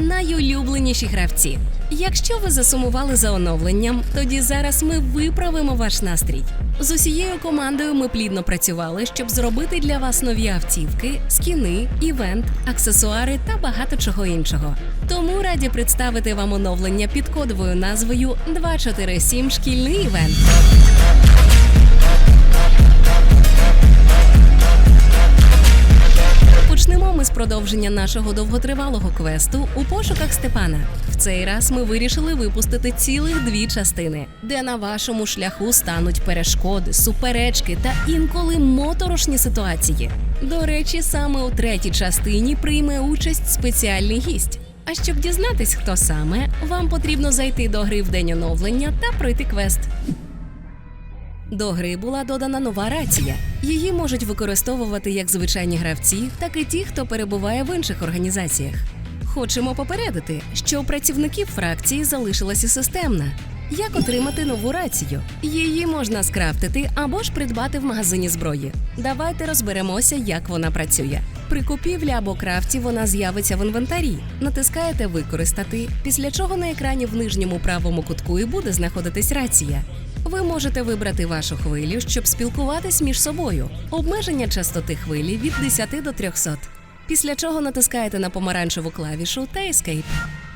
найулюбленіші гравці. Якщо ви засумували за оновленням, тоді зараз ми виправимо ваш настрій. З усією командою ми плідно працювали, щоб зробити для вас нові автівки, скіни, івент, аксесуари та багато чого іншого. Тому раді представити вам оновлення під кодовою назвою 247 шкільний івент. Продовження нашого довготривалого квесту у пошуках Степана. В цей раз ми вирішили випустити цілих дві частини, де на вашому шляху стануть перешкоди, суперечки та інколи моторошні ситуації. До речі, саме у третій частині прийме участь спеціальний гість. А щоб дізнатись, хто саме, вам потрібно зайти до гри в день оновлення та пройти квест. До гри була додана нова рація. Її можуть використовувати як звичайні гравці, так і ті, хто перебуває в інших організаціях. Хочемо попередити, що у працівників фракції залишилася системна. Як отримати нову рацію? Її можна скрафтити або ж придбати в магазині зброї. Давайте розберемося, як вона працює. При купівлі або крафті вона з'явиться в інвентарі. Натискаєте Використати, після чого на екрані в нижньому правому кутку і буде знаходитись рація. Ви можете вибрати вашу хвилю, щоб спілкуватись між собою. Обмеження частоти хвилі від 10 до 300. Після чого натискаєте на помаранчеву клавішу та Escape.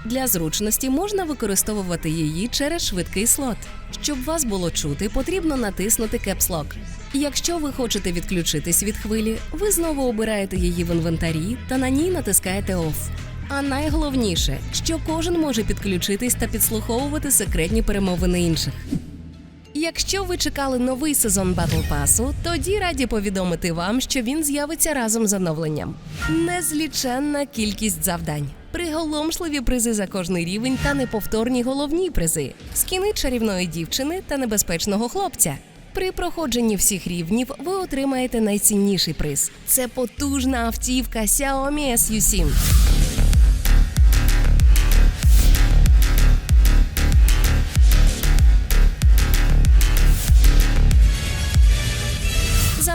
Для зручності можна використовувати її через швидкий слот. Щоб вас було чути, потрібно натиснути Caps Lock. Якщо ви хочете відключитись від хвилі, ви знову обираєте її в інвентарі та на ній натискаєте Off. А найголовніше, що кожен може підключитись та підслуховувати секретні перемовини інших. Якщо ви чекали новий сезон Battle Pass, тоді раді повідомити вам, що він з'явиться разом з оновленням. Незліченна кількість завдань, приголомшливі призи за кожний рівень та неповторні головні призи, скіни чарівної дівчини та небезпечного хлопця. При проходженні всіх рівнів ви отримаєте найцінніший приз. Це потужна автівка Xiaomi SU7.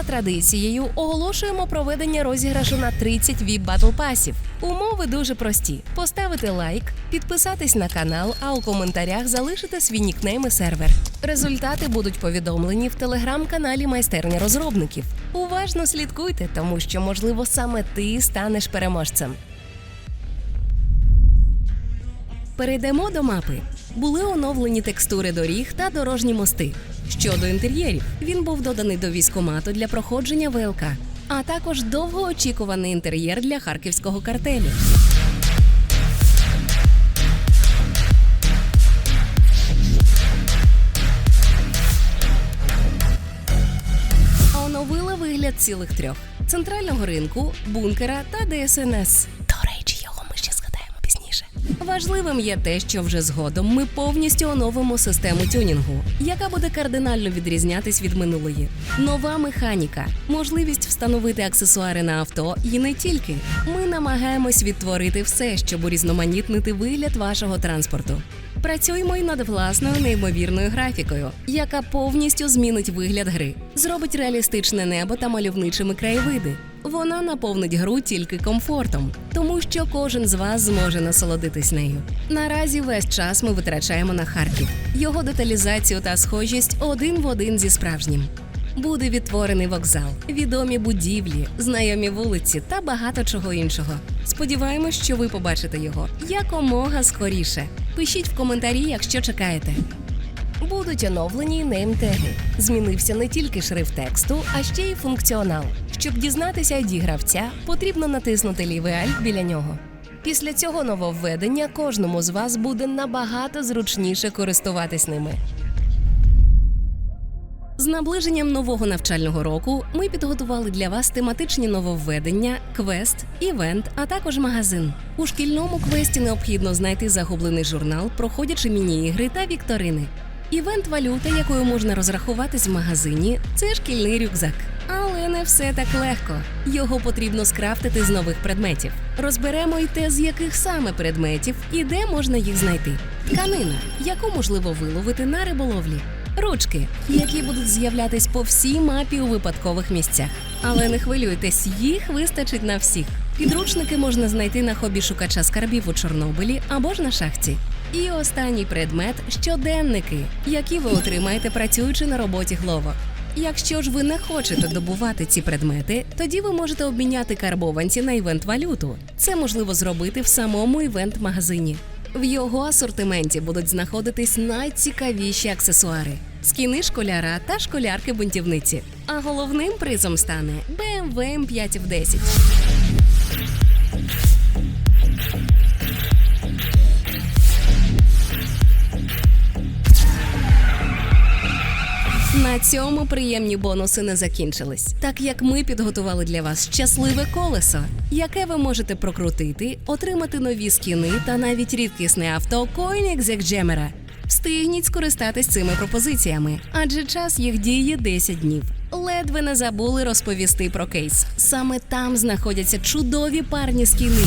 Традицією оголошуємо проведення розіграшу на 30 VIP Battle пасів. Умови дуже прості: поставити лайк, підписатись на канал, а у коментарях залишити свій нікнейм і сервер. Результати будуть повідомлені в телеграм-каналі майстерня розробників. Уважно слідкуйте, тому що можливо саме ти станеш переможцем. Перейдемо до мапи. Були оновлені текстури доріг та дорожні мости. Щодо інтер'єрів, він був доданий до військомату для проходження ВЛК, а також довгоочікуваний інтер'єр для харківського картелю. Оновили вигляд цілих трьох: центрального ринку, бункера та ДСНС. До речі, його ми ще згадаємо пізніше. Важливим є те, що вже згодом ми повністю оновимо систему тюнінгу, яка буде кардинально відрізнятись від минулої. Нова механіка, можливість встановити аксесуари на авто і не тільки. Ми намагаємось відтворити все, щоб урізноманітнити вигляд вашого транспорту. Працюємо й над власною неймовірною графікою, яка повністю змінить вигляд гри, зробить реалістичне небо та мальовничими краєвиди. Вона наповнить гру тільки комфортом, тому що кожен з вас зможе насолодитись нею. Наразі весь час ми витрачаємо на Харків, його деталізацію та схожість один в один зі справжнім. Буде відтворений вокзал, відомі будівлі, знайомі вулиці та багато чого іншого. Сподіваємось, що ви побачите його якомога скоріше. Пишіть в коментарі, якщо чекаєте. Будуть оновлені неймтеги. Змінився не тільки шрифт тексту, а ще й функціонал. Щоб дізнатися ID гравця, потрібно натиснути лівий альт біля нього. Після цього нововведення кожному з вас буде набагато зручніше користуватись ними. З наближенням нового навчального року ми підготували для вас тематичні нововведення, квест, івент, а також магазин. У шкільному квесті необхідно знайти загублений журнал, проходячи міні-ігри та вікторини. Івент валюта, якою можна розрахуватись в магазині, це шкільний рюкзак. Не все так легко. Його потрібно скрафтити з нових предметів. Розберемо й те, з яких саме предметів і де можна їх знайти. Тканина, яку можливо виловити на риболовлі. Ручки, які будуть з'являтись по всій мапі у випадкових місцях. Але не хвилюйтесь, їх вистачить на всіх. Підручники можна знайти на хобі шукача скарбів у Чорнобилі або ж на шахті. І останній предмет щоденники, які ви отримаєте працюючи на роботі Глово. Якщо ж ви не хочете добувати ці предмети, тоді ви можете обміняти карбованці на івент-валюту. Це можливо зробити в самому івент-магазині. В його асортименті будуть знаходитись найцікавіші аксесуари: скіни школяра та школярки бунтівниці. А головним призом стане BMW M5 в 10. На цьому приємні бонуси не закінчились, так як ми підготували для вас щасливе колесо, яке ви можете прокрутити, отримати нові скіни та навіть рідкісне авто Koenigsegg Gemera. Встигніть скористатись цими пропозиціями, адже час їх діє 10 днів. Ледве не забули розповісти про кейс. Саме там знаходяться чудові парні скіни.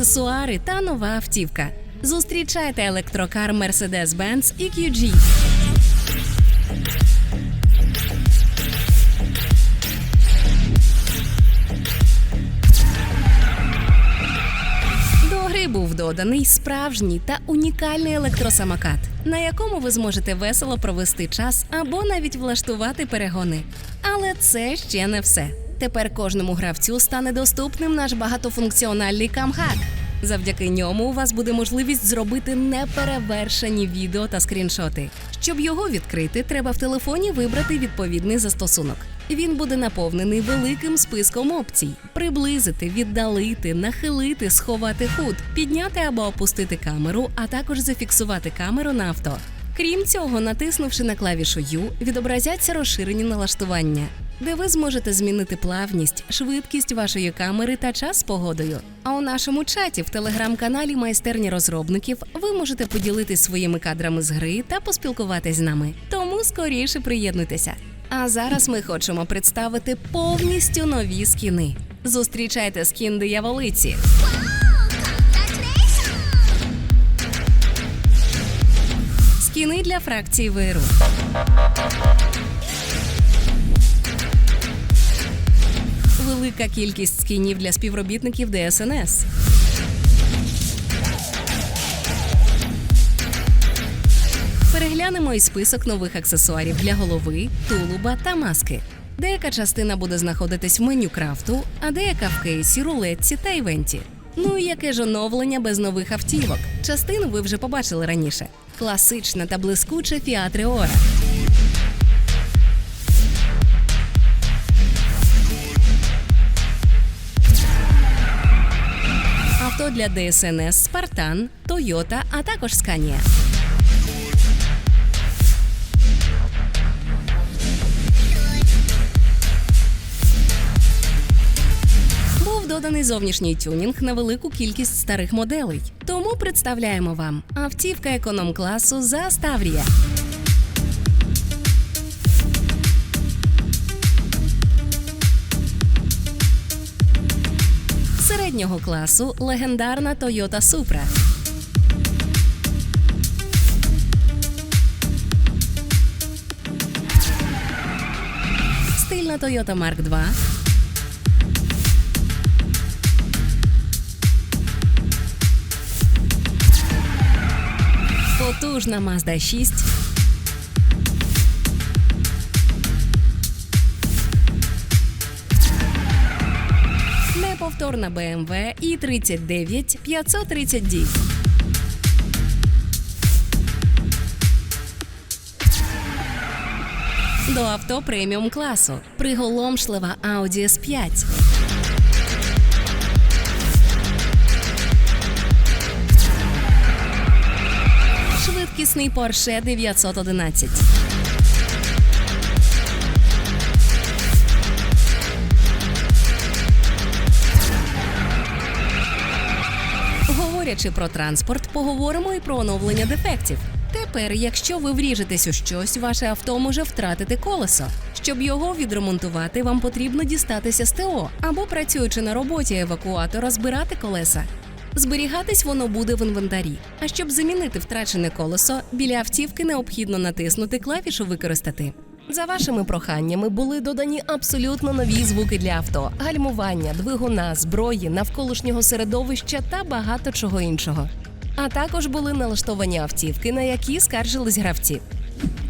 Аксесуари та нова автівка. Зустрічайте електрокар Mercedes-Benz EQG. До гри був доданий справжній та унікальний електросамокат, на якому ви зможете весело провести час або навіть влаштувати перегони. Але це ще не все. Тепер кожному гравцю стане доступним наш багатофункціональний камгак. Завдяки ньому у вас буде можливість зробити неперевершені відео та скріншоти. Щоб його відкрити, треба в телефоні вибрати відповідний застосунок. Він буде наповнений великим списком опцій: приблизити, віддалити, нахилити, сховати худ, підняти або опустити камеру, а також зафіксувати камеру на авто. Крім цього, натиснувши на клавішу U, відобразяться розширені налаштування, де ви зможете змінити плавність, швидкість вашої камери та час з погодою. А у нашому чаті в телеграм-каналі майстерні розробників ви можете поділитись своїми кадрами з гри та поспілкуватись з нами. Тому скоріше приєднуйтеся. А зараз ми хочемо представити повністю нові скіни. Зустрічайте скін дияволиці. Скіни для фракції ВРУ. Велика кількість скінів для співробітників ДСНС. Переглянемо і список нових аксесуарів для голови, тулуба та маски. Деяка частина буде знаходитись в меню крафту, а деяка в кейсі, рулетці та івенті. Ну і яке ж оновлення без нових автівок? Частину ви вже побачили раніше. Класична та блискуча Fiat Риора. Для ДСНС Спартан, Тойота, а також Сканія. Був доданий зовнішній тюнінг на велику кількість старих моделей. Тому представляємо вам автівка економ-класу за Ставрія. Середнього класу легендарна Toyota Supra. Стильна Toyota Mark II. Потужна Mazda 6. Неповторна BMW i 39 530D. До авто преміум класу. Приголомшлива Audi S5. Швидкісний Porsche 911. Говорячи про транспорт, поговоримо і про оновлення дефектів. Тепер, якщо ви вріжетесь у щось, ваше авто може втратити колесо. Щоб його відремонтувати, вам потрібно дістатися з ТО або працюючи на роботі евакуатора, збирати колеса. Зберігатись воно буде в інвентарі. А щоб замінити втрачене колесо, біля автівки необхідно натиснути клавішу Використати. За вашими проханнями були додані абсолютно нові звуки для авто: гальмування, двигуна, зброї, навколишнього середовища та багато чого іншого. А також були налаштовані автівки, на які скаржились гравці.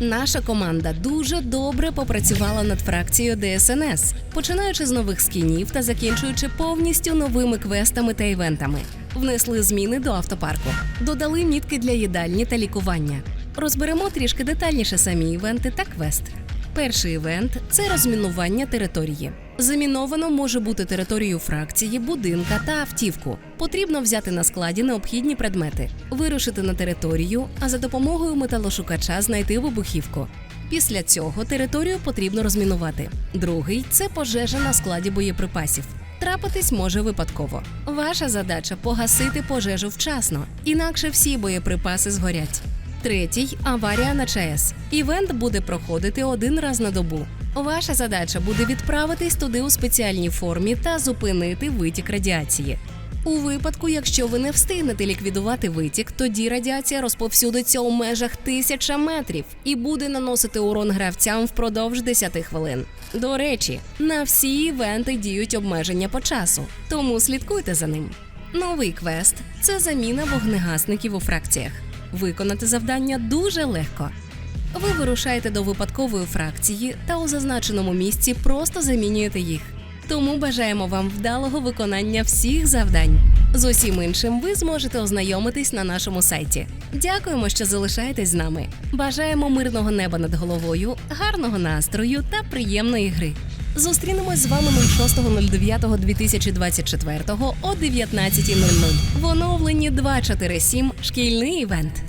Наша команда дуже добре попрацювала над фракцією ДСНС, починаючи з нових скінів та закінчуючи повністю новими квестами та івентами. Внесли зміни до автопарку, додали мітки для їдальні та лікування. Розберемо трішки детальніше самі івенти та квест. Перший івент це розмінування території. Заміновано може бути територію фракції, будинка та автівку. Потрібно взяти на складі необхідні предмети, вирушити на територію, а за допомогою металошукача знайти вибухівку. Після цього територію потрібно розмінувати. Другий це пожежа на складі боєприпасів. Трапитись може випадково. Ваша задача погасити пожежу вчасно, інакше всі боєприпаси згорять. Третій аварія на ЧАЕС. Івент буде проходити один раз на добу. Ваша задача буде відправитись туди у спеціальній формі та зупинити витік радіації. У випадку, якщо ви не встигнете ліквідувати витік, тоді радіація розповсюдиться у межах тисяча метрів і буде наносити урон гравцям впродовж 10 хвилин. До речі, на всі івенти діють обмеження по часу, тому слідкуйте за ним. Новий квест це заміна вогнегасників у фракціях. Виконати завдання дуже легко. Ви вирушаєте до випадкової фракції та у зазначеному місці просто замінюєте їх. Тому бажаємо вам вдалого виконання всіх завдань. З усім іншим ви зможете ознайомитись на нашому сайті. Дякуємо, що залишаєтесь з нами. Бажаємо мирного неба над головою, гарного настрою та приємної гри. Зустрінемось з вами 06.09.2024 о 19.00 в оновленні 247 шкільний івент.